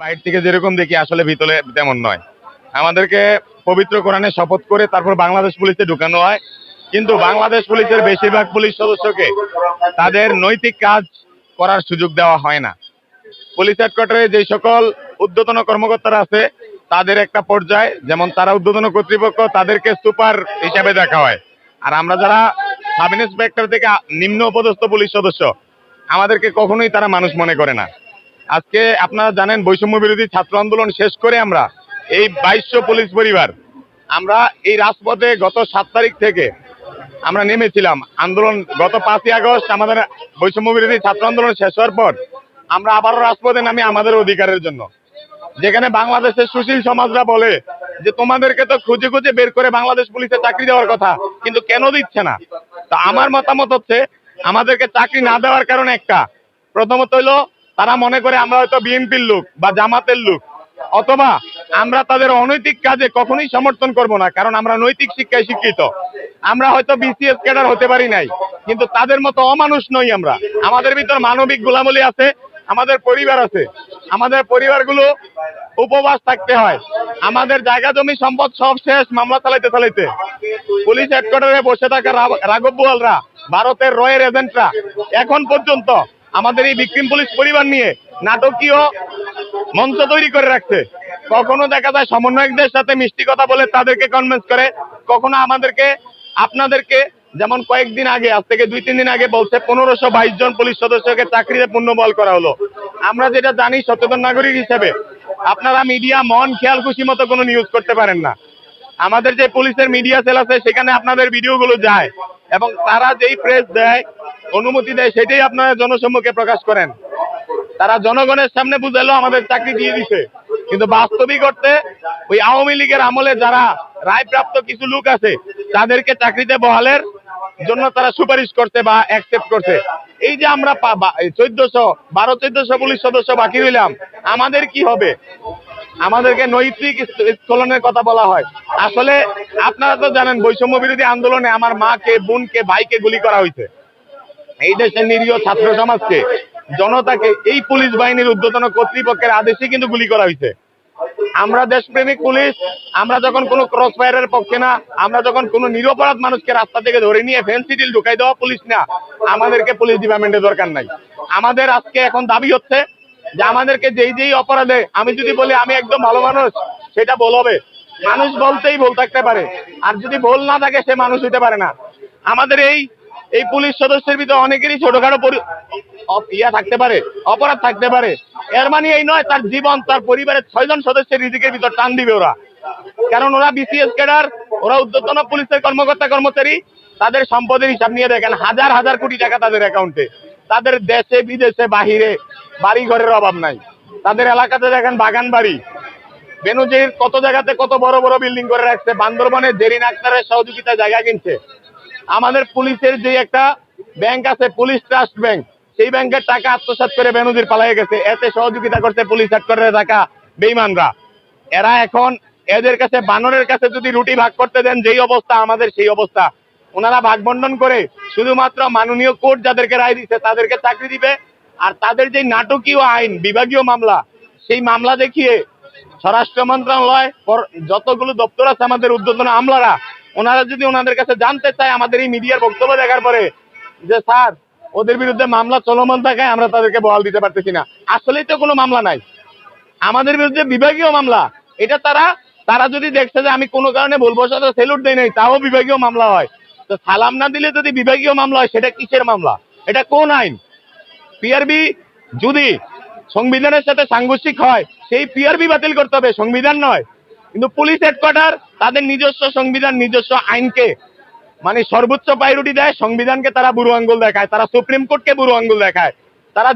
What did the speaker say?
বাইরে থেকে যেরকম দেখি, আসলে ভিতরে তেমন নয়। আমাদেরকে পবিত্র কোরআনে শপথ করে তারপর বাংলাদেশ পুলিশে ঢুকানো হয়। কিন্তু বাংলাদেশ পুলিশের বেশিরভাগ পুলিশ সদস্যকে তাদের নৈতিক কাজ করার সুযোগ দেওয়া হয় না। পুলিশ হেডকোয়ার্টারে যে সকল ঊর্ধ্বতন কর্মকর্তারা আছে, তাদের একটা পর্যায়ে, যেমন তারা ঊর্ধ্বতন কর্তৃপক্ষ, তাদেরকে সুপার হিসাবে দেখা হয়। আর আমরা যারা সাব ইন্সপেক্টর থেকে নিম্ন পদস্থ পুলিশ সদস্য, আমাদেরকে কখনোই তারা মানুষ মনে করে না। আজকে আপনারা জানেন বৈষম্য বিরোধী ছাত্র আন্দোলন শেষ করে আমরা এই বাইশশো পুলিশ পরিবার, আমরা এই রাজপথে গত সাত তারিখ থেকে আমরা নেমেছিলাম। আন্দোলন গত পাঁচই আগস্ট আমাদের বৈষম্য বিরোধী ছাত্র আন্দোলন শেষ হওয়ার পর আমরা আবারও রাজপথে নামি আমাদের অধিকারের জন্য। যেখানে বাংলাদেশের সুশীল সমাজরা বলে যে, তোমাদেরকে তো খুঁজে খুঁজে বের করে বাংলাদেশ পুলিশে চাকরি দেওয়ার কথা, কিন্তু কেন দিচ্ছে না? তো আমার মতামত হচ্ছে, আমাদেরকে চাকরি না দেওয়ার কারণে একটা। প্রথমত হইল তারা মনে করে আমরা হয়তো বিএনপির লোক বা জামাতের লোক। অথবা আমরা তাদের অনৈতিক কাজে কখনোই সমর্থন করব না, কারণ আমরা নৈতিক শিক্ষায় শিক্ষিত। আমরা হয়তো বিসিএস ক্যাডার হতে পারি নাই, কিন্তু তাদের মতো অমানুষ নই আমরা। আমাদের ভিতর মানবিক গুলামলি আছে, আমাদের পরিবার আছে। আমাদের পরিবারগুলো উপবাস থাকতে হয়। আমাদের জায়গা জমি সম্পদ সব শেষ, মামলা চালাইতে চালাইতে। পুলিশ হেডকোয়ার্টারে বসে থাকা রাঘব বোয়ালরা, ভারতের রয়ের এজেন্টরা এখন পর্যন্ত আমাদের এই বিক্রিম পুলিশ পরিবার নিয়ে নাটকীয় মঞ্চ তৈরি করে রাখছে। কখনো দেখা যায় সমন্বয়কদের সাথে মিষ্টি কথা বলে তাদেরকে কনভিন্স করে, কখনো আমাদেরকে, আপনাদেরকে, যেমন কয়েকদিন আগে, আজ থেকে দুই, তিন দিন আগে বলছে, পনেরোশো বাইশ জন পুলিশ সদস্যকে চাকরিতে পূর্ণবল করা হলো। আমরা যেটা জানি সচেতন নাগরিক হিসেবে, আপনারা মিডিয়া মন, খেয়াল, খুশি মতো কোনো নিউজ করতে পারেন না। আমাদের যে পুলিশের মিডিয়া সেল আছে, সেখানে আপনাদের ভিডিওগুলো যায় এবং তারা যেই প্রেস দেয় অনুমতি দেয়, সেটাই আপনারা জনসম্মুখে প্রকাশ করেন। তারা জনগণের সামনে বুঝালো, আমাদের চাকরি দিয়ে দিছে। কিন্তু বাস্তবিক অর্থে ওই আওয়ামী লীগের আমলে যারা রায়প্রাপ্ত কিছু লোক আছে, তাদেরকে চাকরিতে বহালের জন্য তারা সুপারিশ করছে বা অ্যাকসেপ্ট করছে। এই যে আমরা চোদ্দশো, বারো চোদ্দশো পুলিশ সদস্য বাকি রইলাম, আমাদের কি হবে? আমাদেরকে নৈতিক স্খলনের কথা বলা হয়। আসলে আপনারা তো জানেন, বৈষম্য বিরোধী আন্দোলনে আমার মাকে, বোনকে, ভাইকে গুলি করা হয়েছে এই দেশের নিরীহ ছাত্র সমাজকে, জনতাকে এই পুলিশ বাহিনীর ঊর্ধ্বতন কর্তৃপক্ষের আদেশে কিন্তু গুলি করা হয়েছে। আমরা দেশপ্রেমিক পুলিশ, আমরা যখন কোনো ক্রস ফায়ারের পক্ষে না, আমরা যখন কোনো নিরপরাধ মানুষকে রাস্তা থেকে ধরে নিয়ে ফেন্সি ডিল ঢুকাই দেওয়া পুলিশ না, আমাদেরকে পুলিশ ডিপার্টমেন্টের দরকার নাই। আমাদের আজকে এখন দাবি হচ্ছে যে আমাদেরকে যেই যেই অপরাধে, আমি যদি বলি আমি একদম ভালো মানুষ, সেটা বল হবে। মানুষ বলতেই ভুল থাকতে পারে। আর যদি ভুল না থাকে, সে মানুষ হইতে পারে না। আমাদের এই এই পুলিশ সদস্যের ভিতরে অনেকেরই ছোটখাটো ইয়া থাকতে পারে, অপরাধ থাকতে পারে। এর মানে এই নয়, তার জীবন, তার পরিবারের ছয়জন সদস্যের রিজিকের ভিতর টান দিবে ওরা। কারণ ওরা বিসিএস ক্যাডার, ওরা উদ্যোতন পুলিশের কর্মকর্তা, কর্মচারী। তাদের সম্পদের হিসাব নিয়ে দেখেন, হাজার হাজার কোটি টাকা তাদের অ্যাকাউন্টে তাদের দেশে, বিদেশে, বাহিরে বাড়ি ঘরের অভাব নাই। তাদের এলাকাতে দেখেন বাগান বাড়ি। বেনুজির কত জায়গাতে কত বড় বড় বিল্ডিং করে রাখছে। বান্দরবনে জেরিন আক্তারের সহযোগিতায় জায়গা কিনছে। আমাদের পুলিশের যে একটা ব্যাংক আছে, পুলিশ ট্রাস্ট ব্যাংক, সেই ব্যাংকের টাকা আত্মসাৎ করে বেনজির পালাই গেছে। এতে সহযোগিতা করছে পুলিশ হেডকোয়ার্টারে থাকা বেইমানরা। এরা এখন এদের কাছে, বানরের কাছে যদি রুটি ভাগ করতে দেন, যেই অবস্থা, আমাদের সেই অবস্থা। ওনারা ভাগ বন্টন করে শুধুমাত্র মাননীয় কোর্ট যাদেরকে রায় দিচ্ছে তাদেরকে চাকরি দিবে। আর তাদের যে নাটকীয় আইন, বিভাগীয় মামলা, সেই মামলা দেখিয়ে স্বরাষ্ট্র মন্ত্রণালয় যতগুলো দপ্তর আছে আমাদের উদ্বোধন আমলারা ওনারা যদি ওনাদের কাছে জানতে চায়, আমাদের এই মিডিয়ার বক্তব্য দেখার পরে যে, স্যার, ওদের বিরুদ্ধে মামলা চলমান থাকায় আমরা তাদেরকে বহাল দিতে পারতেছি না। আসলেই তো কোনো মামলা নাই। আমাদের বিরুদ্ধে বিভাগীয় মামলা। এটা তারা তারা যদি দেখছে যে আমি কোনো কারণে ভুলবশত সেলুট দেই নাই, তাও বিভাগীয় মামলা হয়। তো সালাম না দিলে যদি বিভাগীয় মামলা হয়, সেটা কিসের মামলা? এটা কোন আইন? পিআরবি যদি সংবিধানের সাথে সাংঘর্ষিক হয়, সেই পিআরবি বাতিল করতে হবে, সংবিধান নয়। কিন্তু পুলিশ হেডকোয়ার্টার তাদের নিজস্ব সংবিধান, নিজস্ব আইনকে মানে সর্বোচ্চ প্রায়োরিটি দেয়, সংবিধানকে তারা বুড়ো আঙ্গুল দেখায়, তারা সুপ্রিম কোর্টকে বুড়ো আঙ্গুল দেখায়, তারা